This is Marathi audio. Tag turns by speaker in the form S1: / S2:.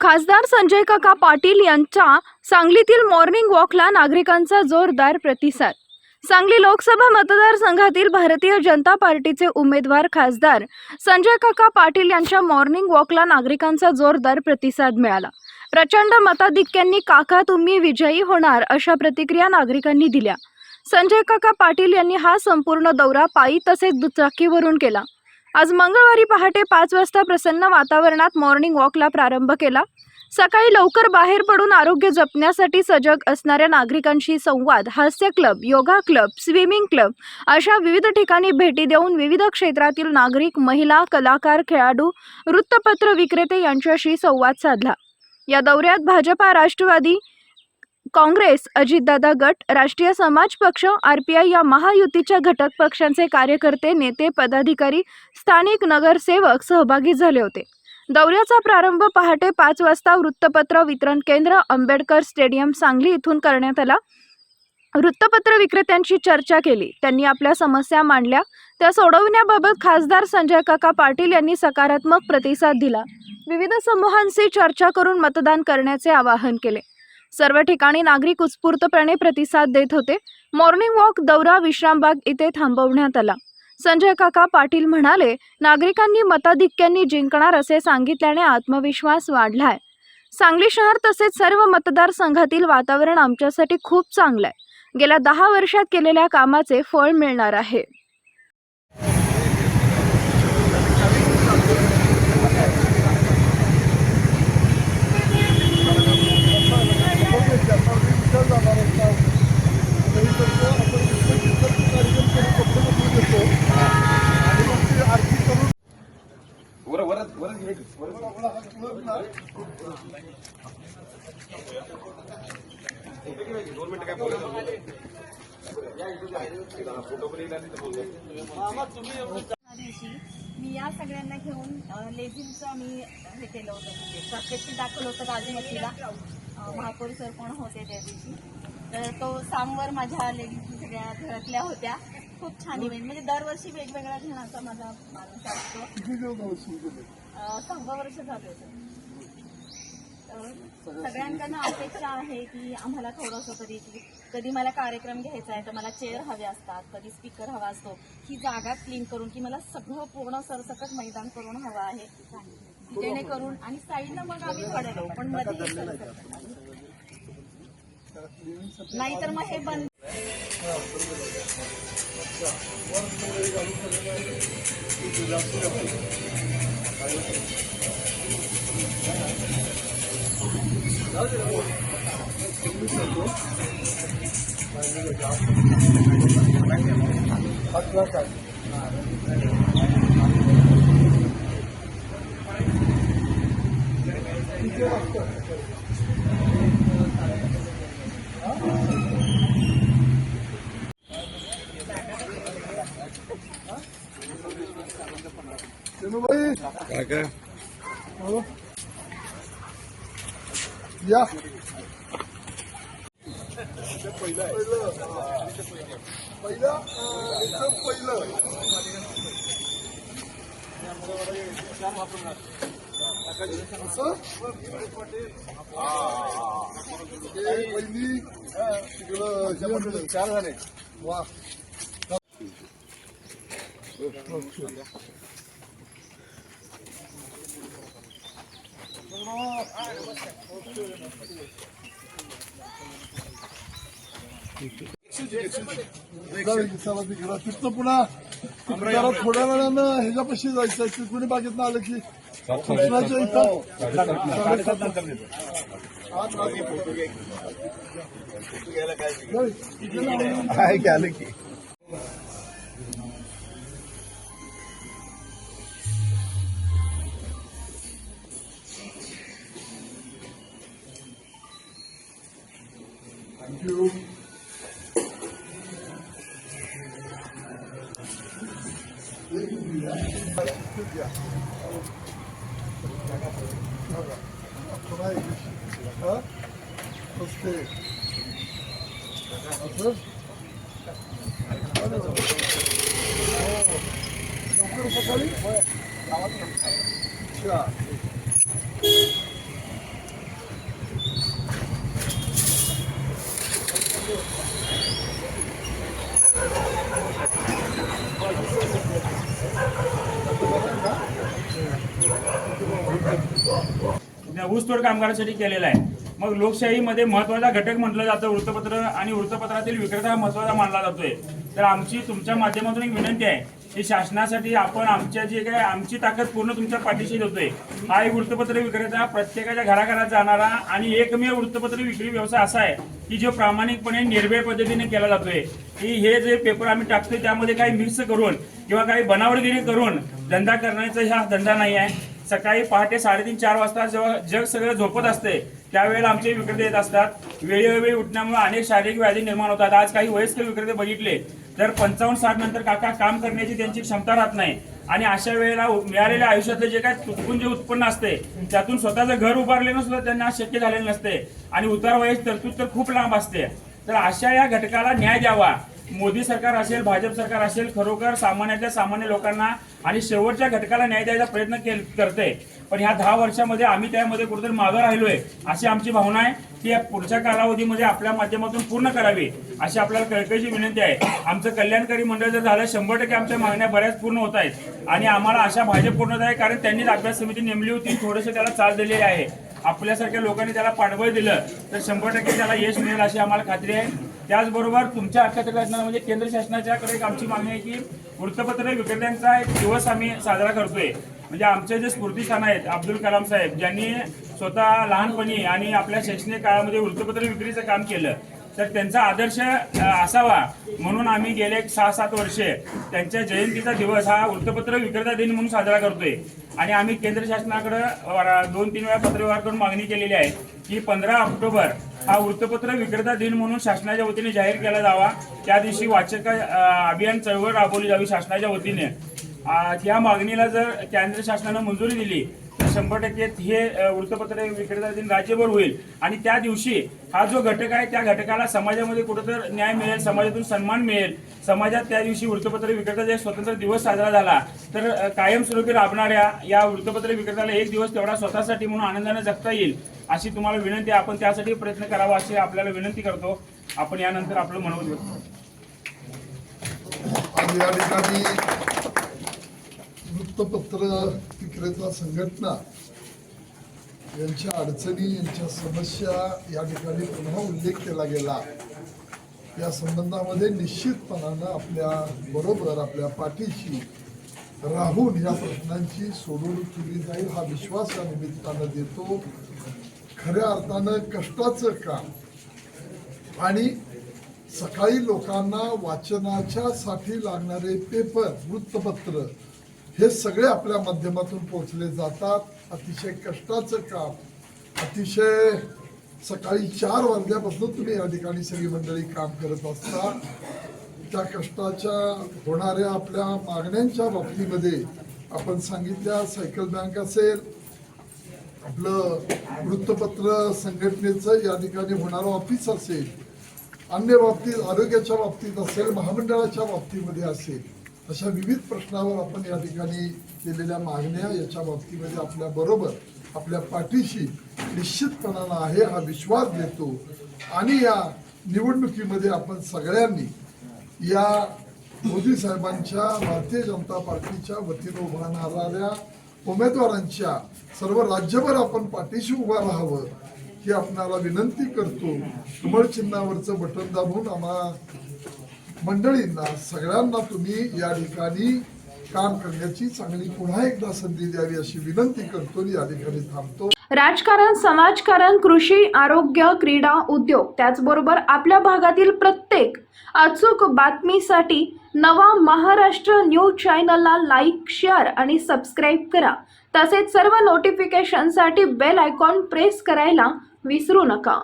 S1: खासदार संजय काका पाटील यांच्या सांगलीतील मॉर्निंग वॉकला नागरिकांचा जोरदार प्रतिसाद. सांगली लोकसभा मतदारसंघातील भारतीय जनता पार्टीचे उमेदवार खासदार संजय काका पाटील यांच्या मॉर्निंग वॉकला नागरिकांचा जोरदार प्रतिसाद मिळाला. प्रचंड मताधिक्यांनी काका तुम्ही विजयी होणार अशा प्रतिक्रिया नागरिकांनी दिल्या. संजय काका पाटील यांनी हा संपूर्ण दौरा पायी तसेच दुचाकीवरून केला. आज मंगळवारी पहाटे पाच वाजता प्रसन्न वातावरणात मॉर्निंग वॉकला प्रारंभ केला. सकाळी लवकर बाहेर पडून आरोग्य जपण्यासाठी सजग असणाऱ्या नागरिकांशी संवाद हास्य club yoga club swimming club अशा विविध ठिकाणी भेटी देऊन विविध क्षेत्रातील नागरिक महिला कलाकार खेळाडू वृत्तपत्र विक्रेते यांच्याशी संवाद साधला. या दौऱ्यात भाजपा राष्ट्रवादी काँग्रेस अजितदादा गट राष्ट्रीय समाज पक्ष आरपीआय या महायुतीच्या घटक पक्षांचे कार्यकर्ते नेते पदाधिकारी स्थानिक नगरसेवक सहभागी झाले होते. दौऱ्याचा प्रारंभ पहाटे पाच वाजता वृत्तपत्र वितरण केंद्र आंबेडकर स्टेडियम सांगली इथून करण्यात आला. वृत्तपत्र विक्रेत्यांशी चर्चा केली. त्यांनी आपल्या समस्या मांडल्या. त्या सोडवण्याबाबत खासदार संजय काका पाटील यांनी सकारात्मक प्रतिसाद दिला. विविध समूहांशी चर्चा करून मतदान करण्याचे आवाहन केले. सर्व ठिकाणी नागरिक उत्स्फूर्तपणे प्रतिसाद देत होते. मॉर्निंग वॉक दौरा विश्रामबाग इथे थांबवण्यात आला. संजय काका पाटील म्हणाले नागरिकांनी मताधिक्यांनी जिंकणार असे सांगितल्याने आत्मविश्वास वाढलाय. सांगली शहर तसेच सर्व मतदारसंघातील वातावरण आमच्यासाठी खूप चांगलं आहे गेल्या दहा वर्षात केलेल्या कामाचे फळ मिळणार आहे.
S2: मिनिटं काय बोलतो.
S3: मी या सगळ्यांना घेऊन लेझिमचं आम्ही हे केलं होतं म्हणजे प्रात्यक्षिक दाखवलं होतं राजमतीला. महापौर सर पण होते त्या दिवशी. तर तो सामवर माझ्या लेडीज सगळ्या झळकल्या होत्या. खूप छान इव्हेंट म्हणजे दरवर्षी वेगवेगळ्या जणांचा माझा माणूस असतो. सहावं वर्ष झालं होतं. तर सगळ्यांकडनं अपेक्षा आहे की आम्हाला थोडंसं तरी की कधी मला कार्यक्रम घ्यायचा आहे तर मला चेअर हवे असतात कधी स्पीकर हवा असतो ही जागा क्लीन करून की मला सगळं पूर्ण सरसकट मैदान करून हवं आहे. जेणेकरून आणि साईडला मग आम्ही पडलो पण मध्ये नाहीतर मग हे बंद
S2: काय काय
S4: या पहिलं अं, याचं पहिलं असं? हे पहिली तिकडं हे चार झाले वा चला तिथनं पुन्हा जरा थोड्या वेळानं ह्याच्यापाशी जायचं आहे कुणी बागेतनं आलं की कृष्णाच्या इथं नाही, इथे लावून
S2: आहे की आलं की
S4: Thank you. ओके असं लवकर सकाळी अच्छा
S5: ऊसतोड कामगारांसाठी केलेला आहे. मग लोकशाहीमध्ये महत्त्वाचा घटक म्हटलं जातं वृत्तपत्र आणि वृत्तपत्रातील विक्रेता हा महत्त्वाचा मानला जातोय. तर आमची तुमच्या माध्यमातून एक विनंती आहे की शासनासाठी आपण आमच्या जे काय आमची ताकद पूर्ण तुमच्या पाठीशी देतोय हा एक वृत्तपत्र विक्रेता प्रत्येकाच्या घराघरात जाणारा आणि एकमेव वृत्तपत्र विक्री व्यवसाय असा आहे की जो प्रामाणिकपणे निर्भय पद्धतीने केला जातोय. की हे जे पेपर आम्ही टाकतोय त्यामध्ये काही मिक्स करून किंवा काही बनावटगिरी करून धंदा करण्याचा हा धंदा नाही आहे. सकाळी पहाटे साडेतीन चार वाजता जेव्हा जग सगळं झोपत असते त्यावेळेला आमचे विक्रेते येत असतात. वेळोवेळी उठण्यामुळे अनेक शारीरिक व्याधी निर्माण होतात. आज काही वयस्कर विक्रेते बघितले तर पंचावन्न साठ नंतर काका काम करण्याची त्यांची क्षमता राहत नाही. आणि अशा वेळेला मिळालेल्या आयुष्यातलं जे काय चुकून जे उत्पन्न असते त्यातून स्वतःचं घर उभारलेलं सुद्धा त्यांना शक्य झालेलं नसते. आणि उतार वयाची तरतूद तर खूप लांब असते. तर अशा या घटकाला न्याय द्यावा. मोदी सरकार असेल भाजप सरकार असेल खरोखर सामान्यातल्या सामान्य लोकांना आणि शेवटच्या घटकाला न्याय द्यायचा प्रयत्न केल करते. पण ह्या दहा वर्षामध्ये आम्ही त्यामध्ये कुठेतरी मागं राहिलोय अशी आमची भावना आहे. की पुढच्या कालावधीमध्ये आपल्या माध्यमातून पूर्ण करावी अशी आपल्याला कळकळीची विनंती आहे. आमचं कल्याणकारी मंडळ जर झालं शंभर टक्के आमच्या मागण्या बऱ्याच पूर्ण होत आहेत. आणि आम्हाला अशा भाजप पूर्ण आहे कारण त्यांनीच अभ्यास समिती नेमली होती थोडंसं त्याला चाल दिलेली आहे. आपल्यासारख्या लोकांनी त्याला पाठबळ दिलं तर शंभर टक्के त्याला यश मिळेल अशी आम्हाला खात्री आहे. त्याचबरोबर तुमच्या अर्थात म्हणजे केंद्र शासनाच्याकडे एक आमची मागणी आहे की वृत्तपत्र विक्रेत्यांचा एक दिवस आम्ही साजरा करतोय. म्हणजे आमचे जे स्फूर्तीस्थान आहेत अब्दुल कलाम साहेब ज्यांनी स्वतः लहानपणी आणि आपल्या शैक्षणिक काळामध्ये वृत्तपत्र विक्रीचं काम केलं तर त्यांचा आदर्श असावा. म्हणून आम्ही गेले एक सहा सात वर्षे. त्यांच्या जयंतीचा दिवस हा वृत्तपत्र विक्रेता दिन म्हणून साजरा करतोय. आणि आम्ही केंद्र शासनाकडं दोन तीन वेळा पत्रव्यवहार करून मागणी केलेली आहे की पंधरा ऑक्टोबर हा वृत्तपत्र विक्रेता दिन म्हणून शासनाच्या वतीने जाहीर केला जावा. त्या दिवशी वाचक अभियान चळवळ राबवली जावी शासनाच्या वतीने. या मागणीला जर केंद्र शासनानं मंजुरी दिली शंभर टक्के हे वृत्तपत्र विक्रेता दिन राज्यभर होईल. आणि त्या दिवशी हा जो घटक आहे त्या घटकाला समाजामध्ये कुठंतर न्याय मिळेल समाजातून सन्मान मिळेल. समाजात त्या दिवशी वृत्तपत्र विक्रेता स्वतंत्र दिवस साजरा झाला तर कायमस्वरूपी राबणाऱ्या या वृत्तपत्र विक्रेत्याला एक दिवस तेवढा स्वतःसाठी म्हणून आनंदाने जगता येईल अशी तुम्हाला विनंती आपण त्यासाठी प्रयत्न करावा अशी आपल्याला विनंती करतो. आपण यानंतर आपलं
S4: मनोज या ठिकाणी वृत्तपत्र विक्रेता संघटना यांच्या अडचणी यांच्या समस्या या ठिकाणी पुन्हा उल्लेख केला गेला. या संबंधामध्ये निश्चितपणानं आपल्या बरोबर आपल्या पाठीशी राहून या प्रश्नांची सोडवणूक केली जाईल हा विश्वास या निमित्तानं देतो. खऱ्या अर्थानं कष्टाचं काम आणि सकाळी लोकांना वाचनाच्या साठी लागणारे पेपर वृत्तपत्र हे सगळे आपल्या माध्यमातून पोहोचले जातात. अतिशय कष्टाचं काम. अतिशय सकाळी चार वाजल्यापासून तुम्ही या ठिकाणी सगळी मंडळी काम करत असता. त्या कष्टाच्या होणाऱ्या आपल्या मागण्यांच्या बाबतीमध्ये आपण सांगितल्या सायकल बँक असेल आपलं वृत्तपत्र संघटनेचं या ठिकाणी होणारं ऑफिस असेल अन्य बाबतीत आरोग्याच्या बाबतीत असेल महामंडळाच्या बाबतीमध्ये असेल अशा विविध प्रश्नावर आपण या ठिकाणी केलेल्या मागण्या याच्या बाबतीमध्ये आपल्या बरोबर आपल्या पाठीशी निश्चितपणानं आहे हा विश्वास देतो. आणि या निवडणुकीमध्ये आपण सगळ्यांनी या मोदी साहेबांच्या भारतीय जनता पार्टीच्या वतीनं उभा राहणाऱ्या उमेदवारांच्या सर्व राज्यभर आपण पाठीशी उभा राहावं ही आपणाला विनंती करतो. कमळ चिन्हावरचं बटन दाबून आम्हा मंडळींना सगळ्यांना तुम्ही या ठिकाणी काम करण्याची चांगली पुन्हा एकदा संधी द्यावी अशी विनंती करतो या ठिकाणी थांबतो.
S1: राजकारण समाजकारण कृषी आरोग्य क्रीडा उद्योग त्याचबरोबर आपल्या भागातील प्रत्येक अचूक बातमीसाठी नवा महाराष्ट्र न्यूज चॅनलला लाईक शेअर आणि सबस्क्राईब करा. तसेच सर्व नोटिफिकेशनसाठी बेल आयकॉन प्रेस करायला विसरू नका.